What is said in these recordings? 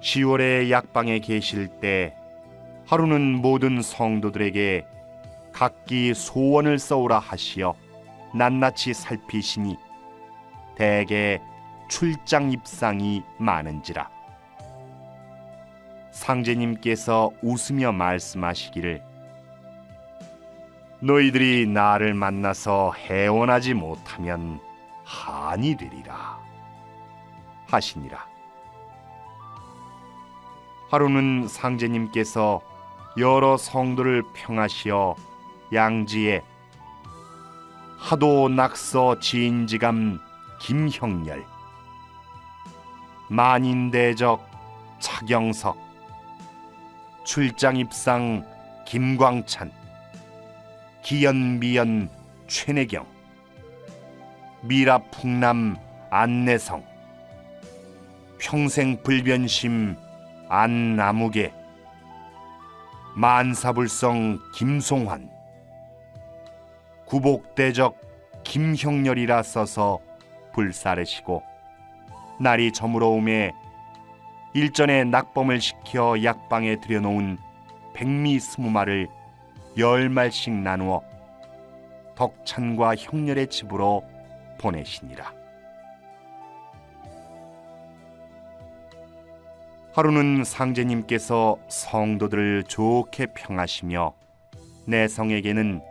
10월에 약방에 계실 때 하루는 모든 성도들에게 각기 소원을 써오라 하시어 낱낱이 살피시니 대개 출장 입상이 많은지라. 상제님께서 웃으며 말씀하시기를 너희들이 나를 만나서 해원하지 못하면 한이 되리라 하시니라 하루는 상제님께서 여러 성도를 평하시어 양지에 하도 낙서 진지감 김형렬 만인대적 차경석 출장 입상 김광찬 기연미연 최내경 미라 풍남 안내성 평생 불변심 안나무개 만사불성 김송환 구복대적 김형렬이라 써서 불사르시고 날이 저물어오매 일전에 낙범을 시켜 약방에 들여놓은 백미 스무 말을 열 말씩 나누어 덕찬과 형렬의 집으로 보내시니라. 하루는 상제님께서 성도들을 좋게 평하시며 내성에게는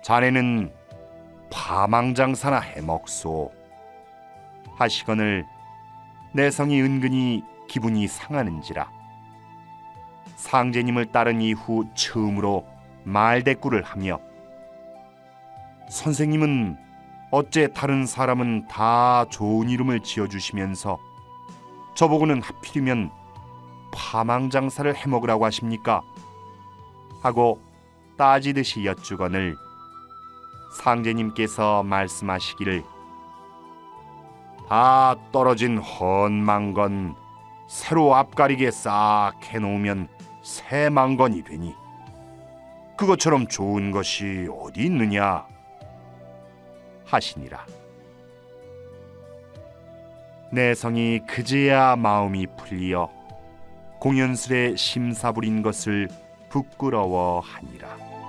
자네는 파망장사나 해먹소 하시거늘 내성이 은근히 기분이 상하는지라. 상제님을 따른 이후 처음으로 말대꾸를 하며 선생님은 어째 다른 사람은 다 좋은 이름을 지어주시면서 저보고는 하필이면 파망 장사를 해먹으라고 하십니까? 하고 따지듯이 여쭈거늘 상제님께서 말씀하시기를 다 떨어진 헌망건 새로 앞가리게 싹 해놓으면 새 망건이 되니 그것처럼 좋은 것이 어디 있느냐 하시니라 내성이 그제야 마음이 풀리어 공연술에 심사부린 것을 부끄러워하니라.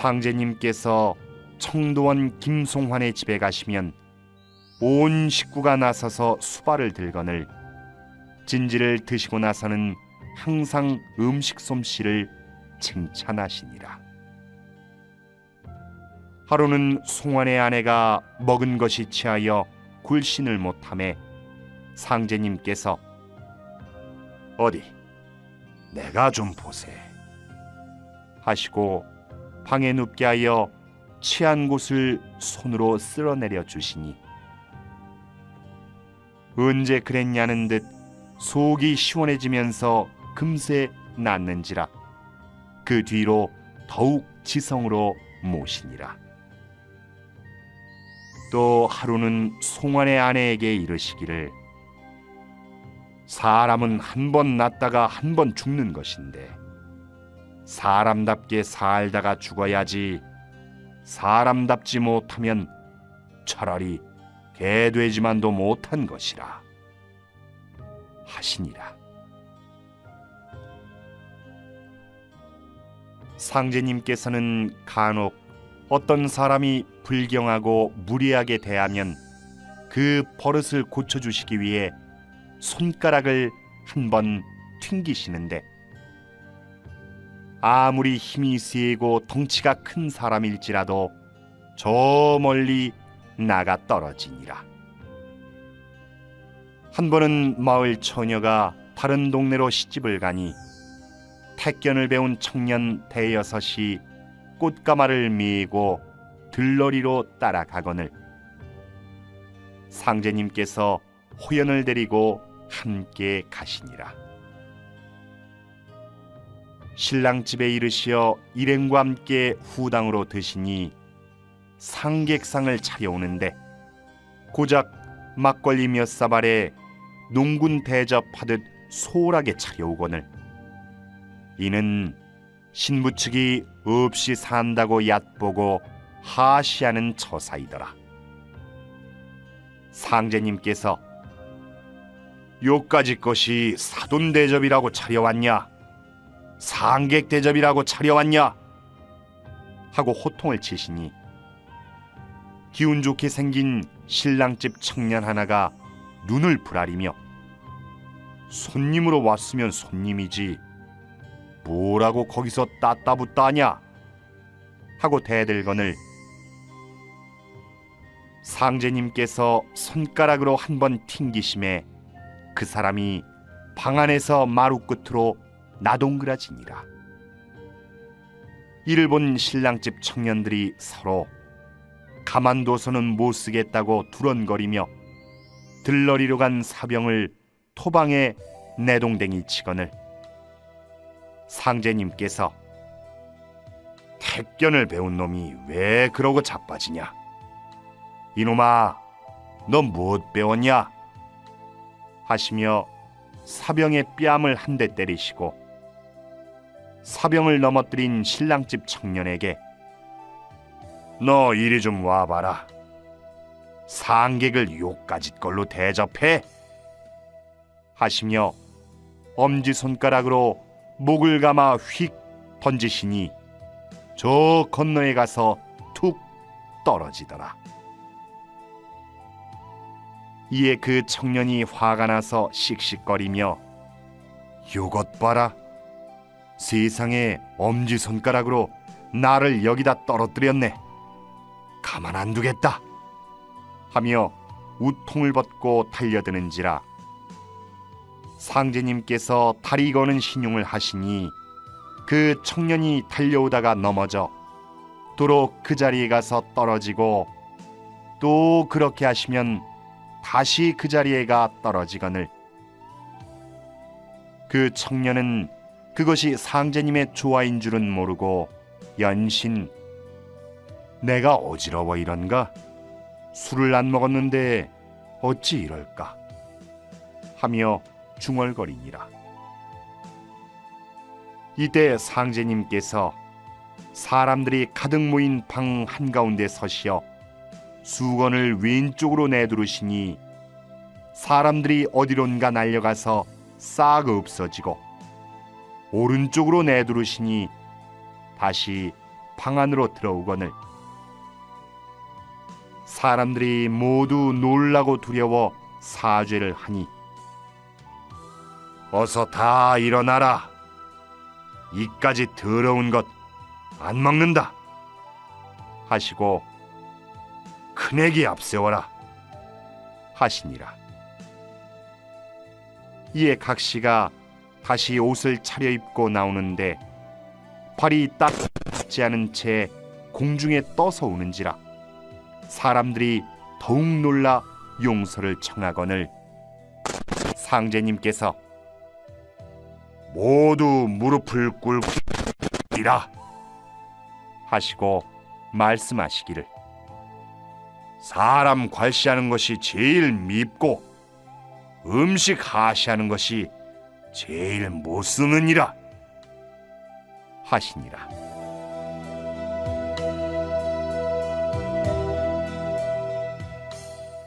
상제님께서 청도원 김송환의 집에 가시면 온 식구가 나서서 수발을 들거늘 진지를 드시고 나서는 항상 음식 솜씨를 칭찬하시니라. 하루는 송환의 아내가 먹은 것이 취하여 굴신을 못함에 상제님께서 어디 내가 좀 보세 하시고 방에 눕게 하여 취한 곳을 손으로 쓸어내려 주시니. 언제 그랬냐는 듯 속이 시원해지면서 금세 낫는지라. 그 뒤로 더욱 지성으로 모시니라. 또 하루는 송환의 아내에게 이르시기를 사람은 한번 낳다가 한 번 죽는 것인데 사람답게 살다가 죽어야지 사람답지 못하면 차라리 개돼지만도 못한 것이라 하시니라. 상제님께서는 간혹 어떤 사람이 불경하고 무례하게 대하면 그 버릇을 고쳐주시기 위해 손가락을 한 번 튕기시는데 아무리 힘이 세고 덩치가 큰 사람일지라도 저 멀리 나가 떨어지니라. 한 번은 마을 처녀가 다른 동네로 시집을 가니 택견을 배운 청년 대여섯이 꽃가마를 메고 들러리로 따라가거늘 상제님께서 호연을 데리고 함께 가시니라. 신랑 집에 이르시어 일행과 함께 후당으로 드시니 상객상을 차려오는데 고작 막걸리 몇 사발에 농군 대접하듯 소홀하게 차려오거늘. 이는 신부 측이 없이 산다고 얕보고 하시하는 처사이더라. 상제님께서 요까지 것이 사돈 대접이라고 차려왔냐 상객 대접이라고 차려왔냐? 하고 호통을 치시니 기운 좋게 생긴 신랑집 청년 하나가 눈을 부라리며 손님으로 왔으면 손님이지 뭐라고 거기서 따따붙다 하냐? 하고 대들거늘 상제님께서 손가락으로 한 번 튕기심에 그 사람이 방 안에서 마루 끝으로 나동그라지니라. 이를 본 신랑집 청년들이 서로 가만둬서는 못 쓰겠다고 두런거리며 들러리로 간 사병을 토방에 내동댕이 치거늘 상제님께서 택견을 배운 놈이 왜 그러고 자빠지냐? 이놈아 너 무엇 배웠냐? 하시며 사병의 뺨을 한 대 때리시고 사병을 넘어뜨린 신랑집 청년에게 너 이리 좀 와봐라. 상객을 요까짓 걸로 대접해 하시며 엄지 손가락으로 목을 감아 휙 던지시니 저 건너에 가서 툭 떨어지더라. 이에 그 청년이 화가 나서 씩씩거리며 요것 봐라. 세상에 엄지 손가락으로 나를 여기다 떨어뜨렸네. 가만 안 두겠다. 하며 우통을 벗고 달려드는지라 상제님께서 다리 거는 신용을 하시니 그 청년이 달려오다가 넘어져 도로 그 자리에 가서 떨어지고 또 그렇게 하시면 다시 그 자리에 가 떨어지거늘 그 청년은 그것이 상제님의 조화인 줄은 모르고 연신 내가 어지러워 이런가? 술을 안 먹었는데 어찌 이럴까? 하며 중얼거리니라. 이때 상제님께서 사람들이 가득 모인 방 한가운데 서시어 수건을 왼쪽으로 내두르시니 사람들이 어디론가 날려가서 싹 없어지고 오른쪽으로 내두르시니 다시 방 안으로 들어오거늘. 사람들이 모두 놀라고 두려워 사죄를 하니 어서 다 일어나라. 이까지 더러운 것 안 먹는다. 하시고 큰애기 앞세워라. 하시니라. 이에 각시가 다시 옷을 차려입고 나오는데 발이 딱 닿지 않은 채 공중에 떠서 오는지라 사람들이 더욱 놀라 용서를 청하거늘 상제님께서 모두 무릎을 꿇으라 하시고 말씀하시기를 사람 괄시하는 것이 제일 밉고 음식 하시하는 것이 제일 못 쓰느니라 하시니라.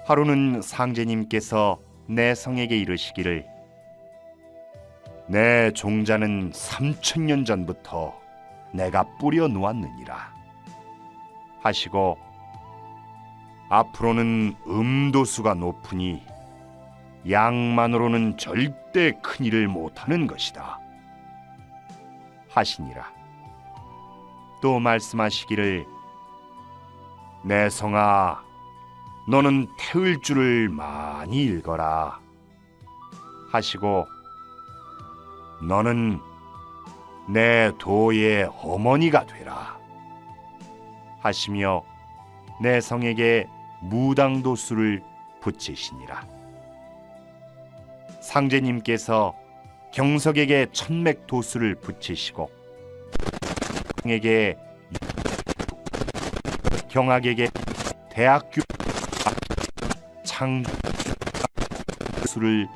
하루는 상제님께서 내 성에게 이르시기를 내 종자는 삼천 년 전부터 내가 뿌려 놓았느니라 하시고 앞으로는 음도수가 높으니 양만으로는 절대 큰 일을 못하는 것이다. 하시니라. 또 말씀하시기를 내 성아 너는 태울 줄을 많이 읽어라. 하시고 너는 내 도의 어머니가 되라. 하시며 내 성에게 무당도수를 붙이시니라 상제님께서 경석에게 천맥 도수를 붙이시고 에게 경학에게 대학교 창 도수를